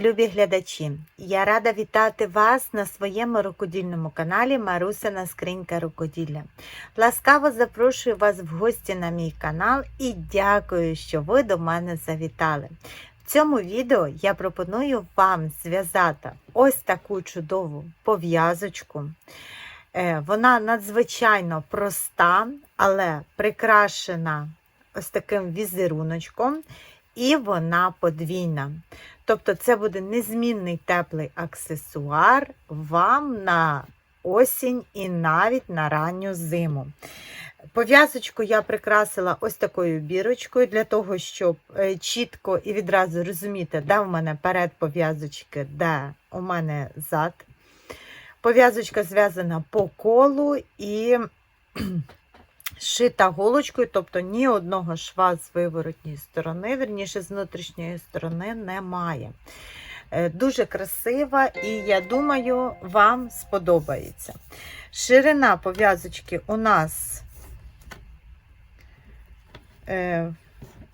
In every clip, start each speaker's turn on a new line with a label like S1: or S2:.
S1: любі глядачі! Я рада вітати вас на своєму рукодільному каналі Марусина Скринька Рукоділля. Ласкаво запрошую вас в гості на мій канал і дякую, що ви до мене завітали. В цьому відео я пропоную вам зв'язати ось таку чудову пов'язочку. Е, Вона надзвичайно проста, але прикрашена ось таким візеруночком, і вона подвійна. Тобто, це буде незмінний теплий аксесуар вам на осінь і навіть на ранню зиму. Пов'язочку я прикрасила ось такою бірочкою, для того, щоб е, чітко і відразу розуміти, де в мене перед пов'язочки, де у мене зад. Пов'язочка зв'язана по колу і шита голочкою, тобто ні одного шва з виворотньої сторони, верніше з внутрішньої сторони, немає. Е, Дуже красива і, я думаю, вам сподобається. Ширина пов'язочки у нас. е,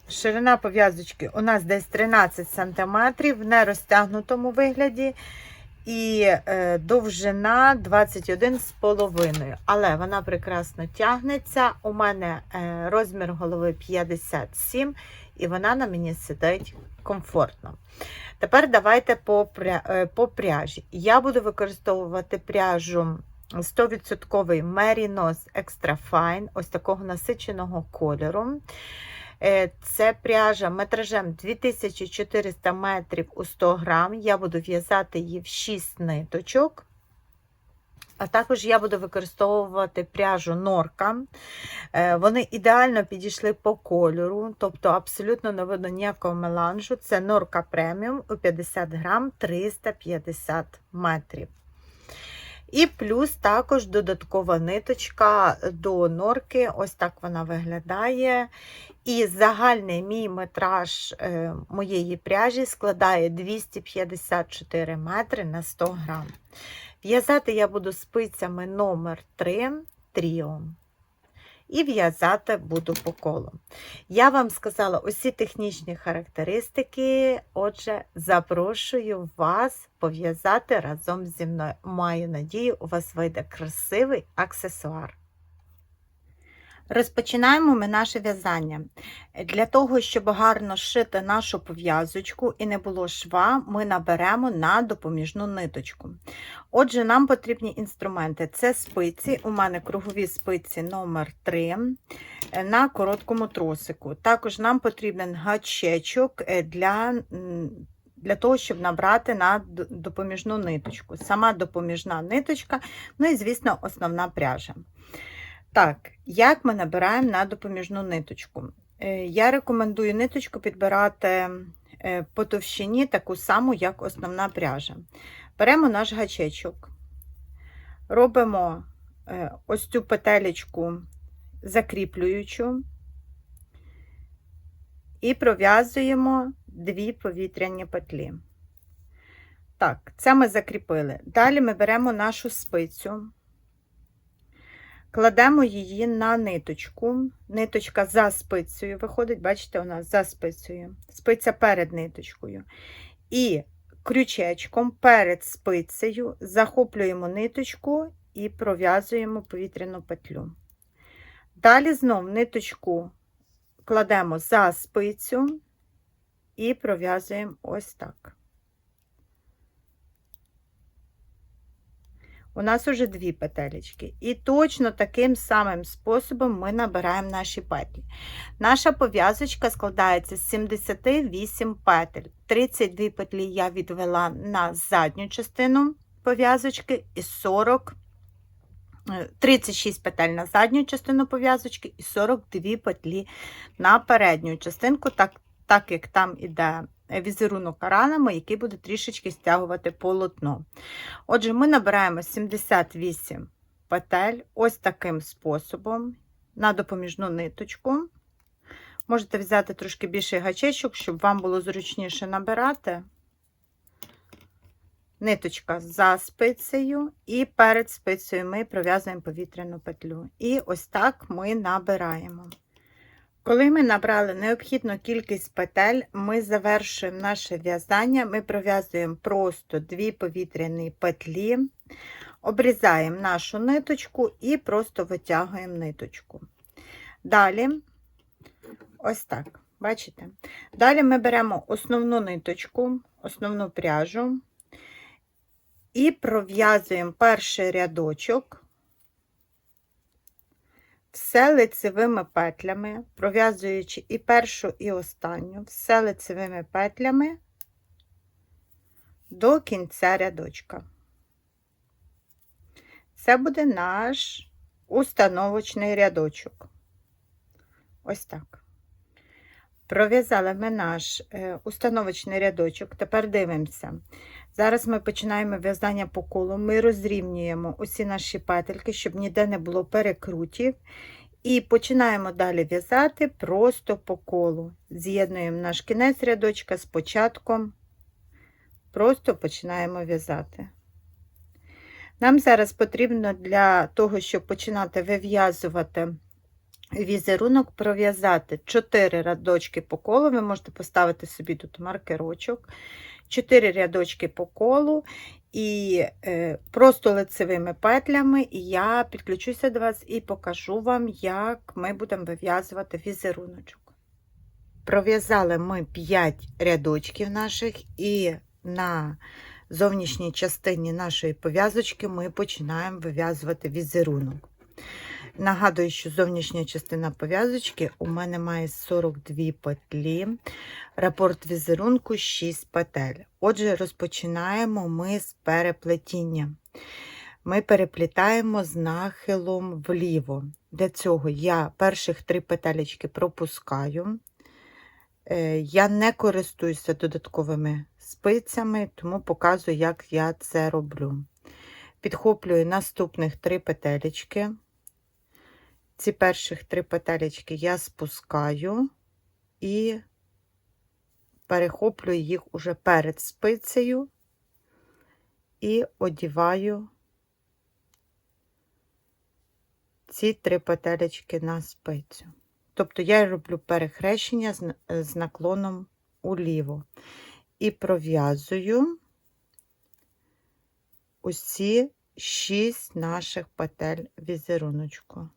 S1: Ширина пов'язочки у нас десь 13 см в нерозтягнутому вигляді. І е, довжина 21,5. Але вона прекрасно тягнеться. У мене е, розмір голови 57, і вона на мені сидить комфортно. Тепер давайте по, е, по пряжі. Я буду використовувати пряжу 100% Merinos Extra Fine, ось такого насиченого кольору. Е, Це пряжа метражем 2400 метрів у 100 грам. Я буду в'язати її в 6 ниточок. А також я буду використовувати пряжу норка. Е, Вони ідеально підійшли по кольору, тобто абсолютно не видно ніякого меланжу. Це норка преміум у 50 грам 350 метрів. І плюс також додаткова ниточка до норки, ось так вона виглядає. І загальний мій метраж е, моєї пряжі складає 254 метри на 100 грам. В'язати я буду спицями номер 3 тріо. І в'язати буду по колу. Я вам сказала усі технічні характеристики. Отже, запрошую вас пов'язати разом зі мною. Маю надію, у вас вийде красивий аксесуар. Розпочинаємо ми наше в'язання. Для того, щоб гарно шити нашу пов'язочку і не було шва, ми наберемо на допоміжну ниточку. Отже, нам потрібні інструменти. Це спиці, у мене кругові спиці номер 3 на короткому тросику. Також нам потрібен гачечок для для того, щоб набрати на допоміжну ниточку. Сама допоміжна ниточка, ну і, звісно, основна пряжа. Так, як ми набираємо на допоміжну ниточку? Е, я рекомендую ниточку підбирати е, по товщині таку саму, як основна пряжа. Беремо наш гачечок, робимо е, ось цю петелечку закріплюючу і пров'язуємо дві повітряні петлі. Так, це ми закріпили. Далі ми беремо нашу спицю. Кладемо її на ниточку. Ниточка за спицею виходить, бачите, у нас за спицею, спиця перед ниточкою. І крючечком перед спицею захоплюємо ниточку і пров'язуємо повітряну петлю. Далі знов ниточку кладемо за спицю і пров'язуємо ось так. У нас уже дві петелечки. І точно таким самим способом ми набираємо наші петлі. Наша пов'язочка складається з 78 петель. 32 петлі я відвела на задню частину пов'язочки і 40. 36 петель на задню частину пов'язочки і 42 петлі на передню частинку, так, так як там іде візерунок ранами, який буде трішечки стягувати полотно. Отже, ми набираємо 78 петель ось таким способом на допоміжну ниточку. Можете взяти трошки більший гачечок, щоб вам було зручніше набирати. Ниточка за спицею, і перед спицею ми пров'язуємо повітряну петлю. І ось так ми набираємо. Коли ми набрали необхідну кількість петель, ми завершуємо наше в'язання. Ми пров'язуємо просто дві повітряні петлі, обрізаємо нашу ниточку і просто витягуємо ниточку. Далі, ось так, бачите? Далі ми беремо основну ниточку, основну пряжу і пров'язуємо перший рядочок все лицевими петлями, пров'язуючи і першу, і останню, все лицевими петлями до кінця рядочка. Це буде наш установочний рядочок. Ось так. Пров'язали ми наш е, установочний рядочок. Тепер дивимося. Зараз ми починаємо в'язання по колу. Ми розрівнюємо усі наші петельки, щоб ніде не було перекрутів. І починаємо далі в'язати просто по колу. З'єднуємо наш кінець рядочка з початком. Просто починаємо в'язати. Нам зараз потрібно для того, щоб починати вив'язувати візерунок, пров'язати 4 рядочки по колу. Ви можете поставити собі тут маркерочок. 4 рядочки по колу і е, просто лицевими петлями і я підключуся до вас і покажу вам, як ми будемо вив'язувати візеруночок. Пров'язали ми 5 рядочків наших, і на зовнішній частині нашої пов'язочки ми починаємо вив'язувати візерунок. Нагадую, що зовнішня частина пов'язочки у мене має 42 петлі, рапорт візерунку 6 петель. Отже, розпочинаємо ми з переплетіння. Ми переплітаємо з нахилом вліво. Для цього я перших три петелечки пропускаю. Е, Я не користуюся додатковими спицями, тому показую, як я це роблю. Підхоплюю наступних три петелечки. Ці перших три петелечки я спускаю і перехоплюю їх уже перед спицею і одіваю ці три петелечки на спицю. Тобто я роблю перехрещення з, наклоном уліво і пров'язую усі шість наших петель візеруночку.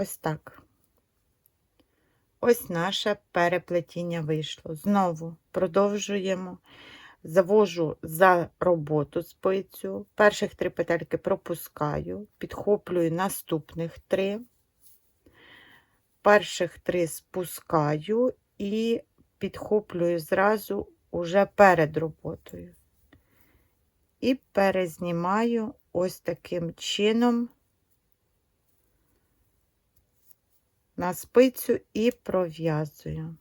S1: Ось так. Ось наше переплетіння вийшло. Знову продовжуємо. Завожу за роботу спицю. Перших три петельки пропускаю, підхоплюю наступних три. Перших три спускаю і підхоплюю зразу уже перед роботою. І перезнімаю ось таким чином на спицю і пров'язую.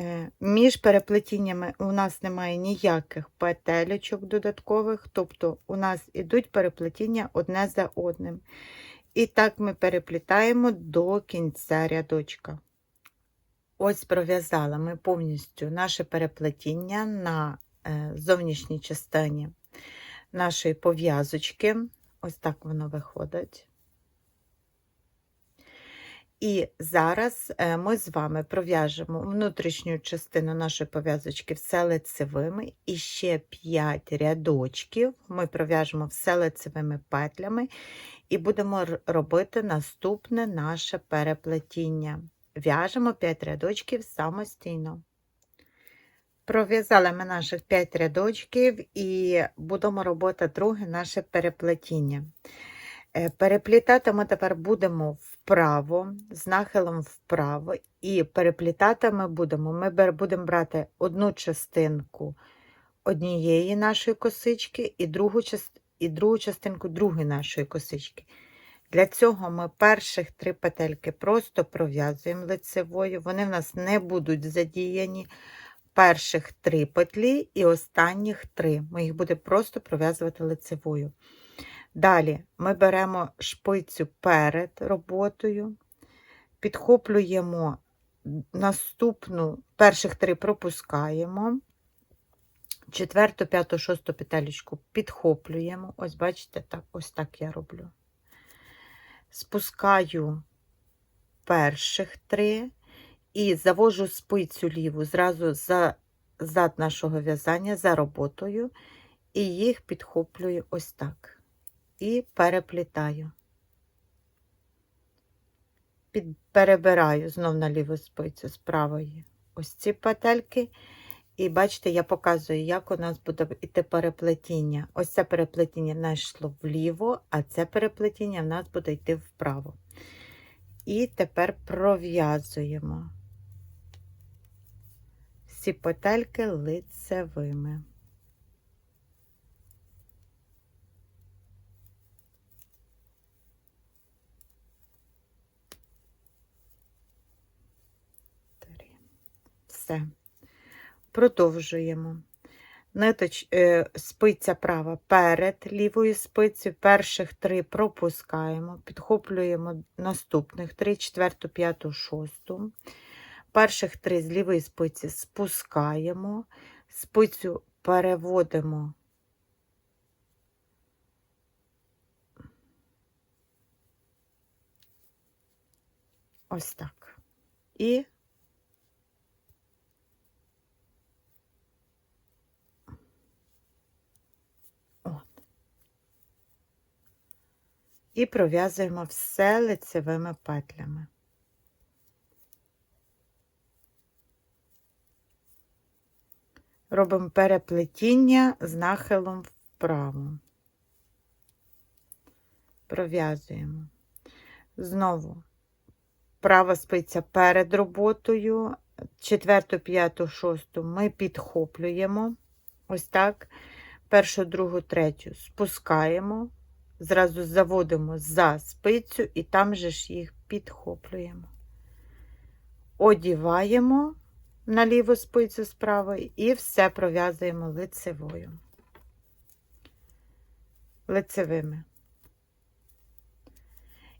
S1: Е, Між переплетіннями у нас немає ніяких петелечок додаткових, тобто у нас ідуть переплетіння одне за одним. І так ми переплітаємо до кінця рядочка. Ось пров'язала ми повністю наше переплетіння на е, зовнішній частині нашої пов'язочки. Ось так воно виходить. І зараз е, ми з вами пров'яжемо внутрішню частину нашої пов'язочки все лицевими, і ще 5 рядочків ми пров'яжемо все лицевими петлями і будемо робити наступне наше переплетіння. В'яжемо 5 рядочків самостійно. Пров'язали ми наших 5 рядочків і будемо робити друге наше переплетіння. Е, переплітати ми тепер будемо вправо, з нахилом вправо, і переплітати ми будемо. Ми будемо брати одну частинку однієї нашої косички і другу, і другу частинку другої нашої косички. Для цього ми перших три петельки просто пров'язуємо лицевою, вони в нас не будуть задіяні. перших три петлі і останніх три. Ми їх будемо просто пров'язувати лицевою. Далі ми беремо шпицю перед роботою, підхоплюємо наступну, перших три пропускаємо, четверту, п'яту, шосту петелечку підхоплюємо. Ось, бачите, так, ось так я роблю. Спускаю перших три і завожу спицю ліву зразу за зад нашого в'язання за роботою, і їх підхоплюю ось так. І переплітаю. Під, перебираю знов на ліву спицю з правої ось ці петельки. І бачите, я показую, як у нас буде йти переплетіння. Ось це переплетіння в нас йшло вліво, а це переплетіння в нас буде йти вправо. І тепер пров'язуємо всі петельки лицевими. Все. Продовжуємо. Ниточ, е, спиця права перед лівою спицею, перших три пропускаємо, підхоплюємо наступних три, четверту, п'яту, шосту. Перших три з лівої спиці спускаємо, спицю переводимо. Ось так. І І пров'язуємо все лицевими петлями. Робимо переплетіння з нахилом вправо. Пров'язуємо. Знову права спиця перед роботою, четверту, п'яту, шосту ми підхоплюємо. Ось так. Першу, другу, третю спускаємо, зразу заводимо за спицю і там же ж їх підхоплюємо. Одіваємо на ліву спицю з і все пров'язуємо лицевою. Лицевими.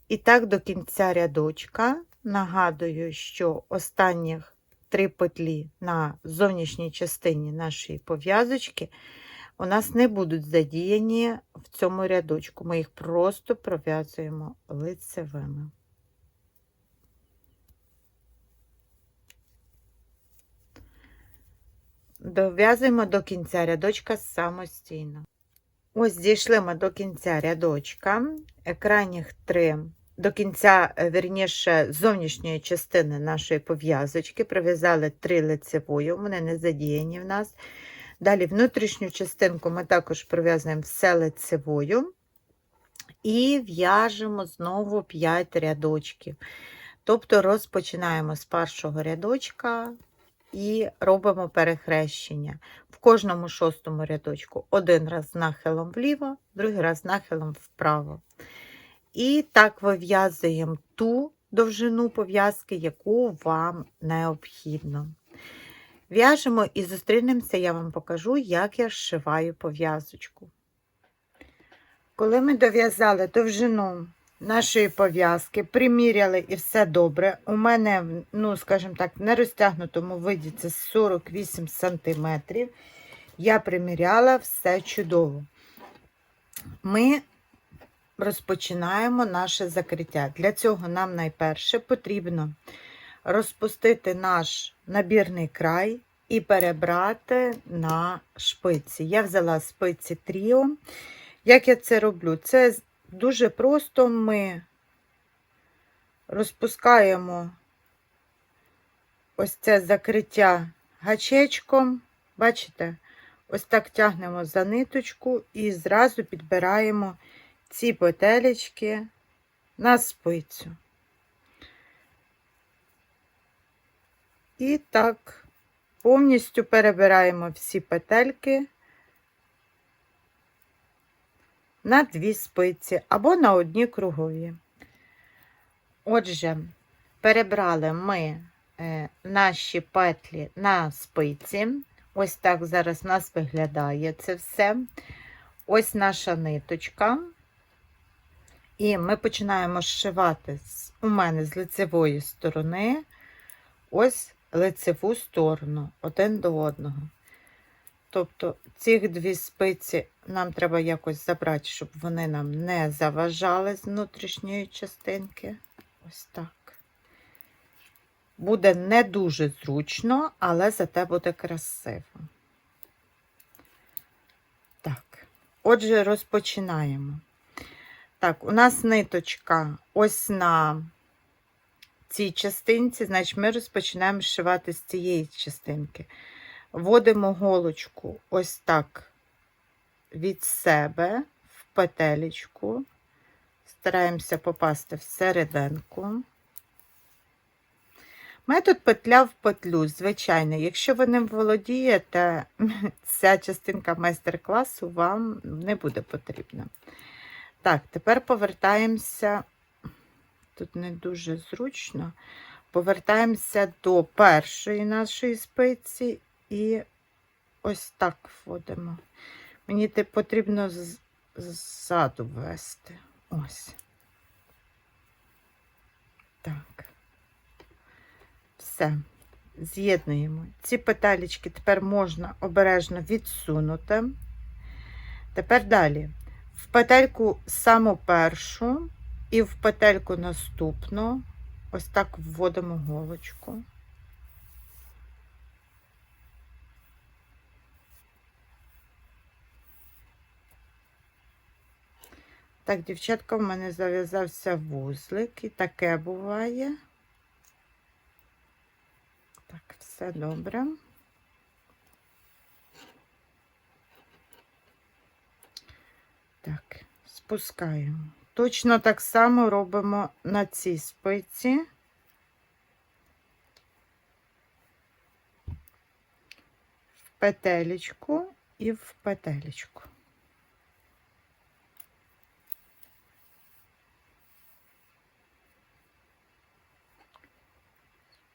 S1: І так до кінця рядочка. Нагадую, що останніх три петлі на зовнішній частині нашої пов'язочки у нас не будуть задіяні в цьому рядочку. Ми їх просто пров'язуємо лицевими. Дов'язуємо до кінця рядочка самостійно. Ось дійшли ми до кінця рядочка, крайніх три, до кінця, е, вірніше, зовнішньої частини нашої пов'язочки, прив'язали три лицевою, вони не задіяні в нас. Далі внутрішню частинку ми також пров'язуємо все лицевою і в'яжемо знову 5 рядочків. Тобто розпочинаємо з першого рядочка і робимо перехрещення. В кожному шостому рядочку один раз з нахилом вліво, другий раз з нахилом вправо. І так вив'язуємо ту довжину пов'язки, яку вам необхідно. В'яжемо і зустрінемося, я вам покажу, як я зшиваю пов'язочку. Коли ми дов'язали довжину нашої пов'язки, приміряли і все добре. У мене, ну, скажімо так, на розтягнутому виді це 48 см. Я приміряла все чудово. Ми розпочинаємо наше закриття. Для цього нам найперше потрібно розпустити наш набірний край і перебрати на шпиці. Я взяла спиці Тріо. Як я це роблю? Це дуже просто ми розпускаємо ось це закриття гачечком. Бачите? Ось так тягнемо за ниточку і зразу підбираємо ці петелечки на спицю. І так, повністю перебираємо всі петельки на дві спиці або на одні кругові. Отже, перебрали ми е, наші петлі на спиці. Ось так зараз в нас виглядає це все. Ось наша ниточка. І ми починаємо зшивати у мене з лицевої сторони ось лицеву сторону один до одного. Тобто ці дві спиці нам треба якось забрати, щоб вони нам не заважали з внутрішньої частинки. Ось так. Буде не дуже зручно, але зате буде красиво. Так, отже, розпочинаємо. Так, у нас ниточка ось на цій частинці, значить ми розпочинаємо зшивати з цієї частинки. Вводимо голочку ось так від себе в петелечку. Стараємося попасти в серединку. Метод петля в петлю, звичайно, якщо ви ним володієте, ця частинка майстер-класу вам не буде потрібна. Так, тепер повертаємося, тут не дуже зручно, повертаємося до першої нашої спиці і ось так вводимо. Мені те потрібно ззаду ввести. Ось. Так. Все. З'єднуємо. Ці петелечки тепер можна обережно відсунути. Тепер далі. В петельку саму першу і в петельку наступну. Ось так вводимо голочку. Так, дівчатка, в мене зав'язався вузлик, і таке буває. Так, все добре. Так, спускаємо. Точно так само робимо на цій спиці. В петелечку і в петелечку.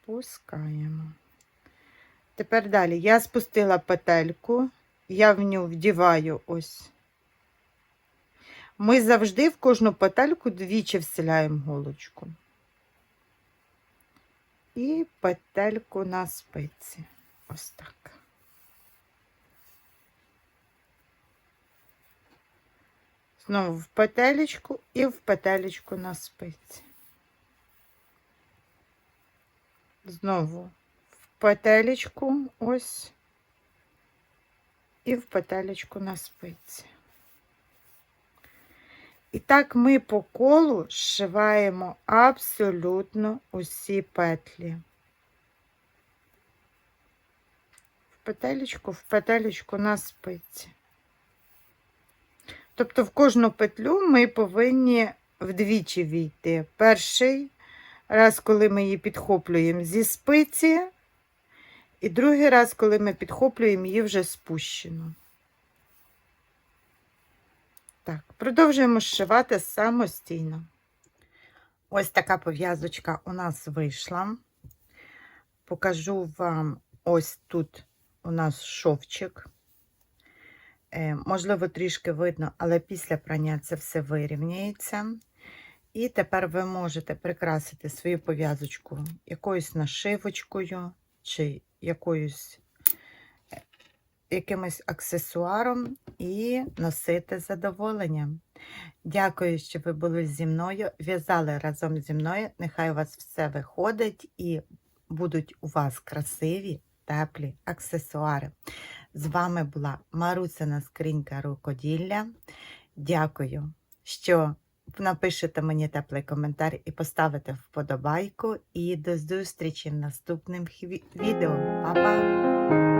S1: Спускаємо. Тепер далі я спустила петельку, я в нього вдіваю ось. Ми завжди в кожну петельку двічі вселяємо голочку. І петельку на спиці. Ось так. Знову в петелечку і в петелечку на спиці. Знову в петелечку ось і в петелечку на спиці. І так ми по колу зшиваємо абсолютно усі петлі. В петелечку, в петелечку на спиці. Тобто в кожну петлю ми повинні вдвічі війти. Перший раз, коли ми її підхоплюємо зі спиці, і другий раз, коли ми підхоплюємо її вже спущено. Так, продовжуємо зшивати самостійно. Ось така пов'язочка у нас вийшла. Покажу вам ось тут у нас шовчик. Е, можливо, трішки видно, але після прання це все вирівняється. І тепер ви можете прикрасити свою пов'язочку якоюсь нашивочкою чи якоюсь якимось аксесуаром і носити з задоволенням. Дякую, що ви були зі мною, в'язали разом зі мною. Нехай у вас все виходить і будуть у вас красиві, теплі аксесуари. З вами була Марусина скринька рукоділля. Дякую, що напишете мені теплий коментар і поставите вподобайку. І до зустрічі в наступним хві- відео. Па-па!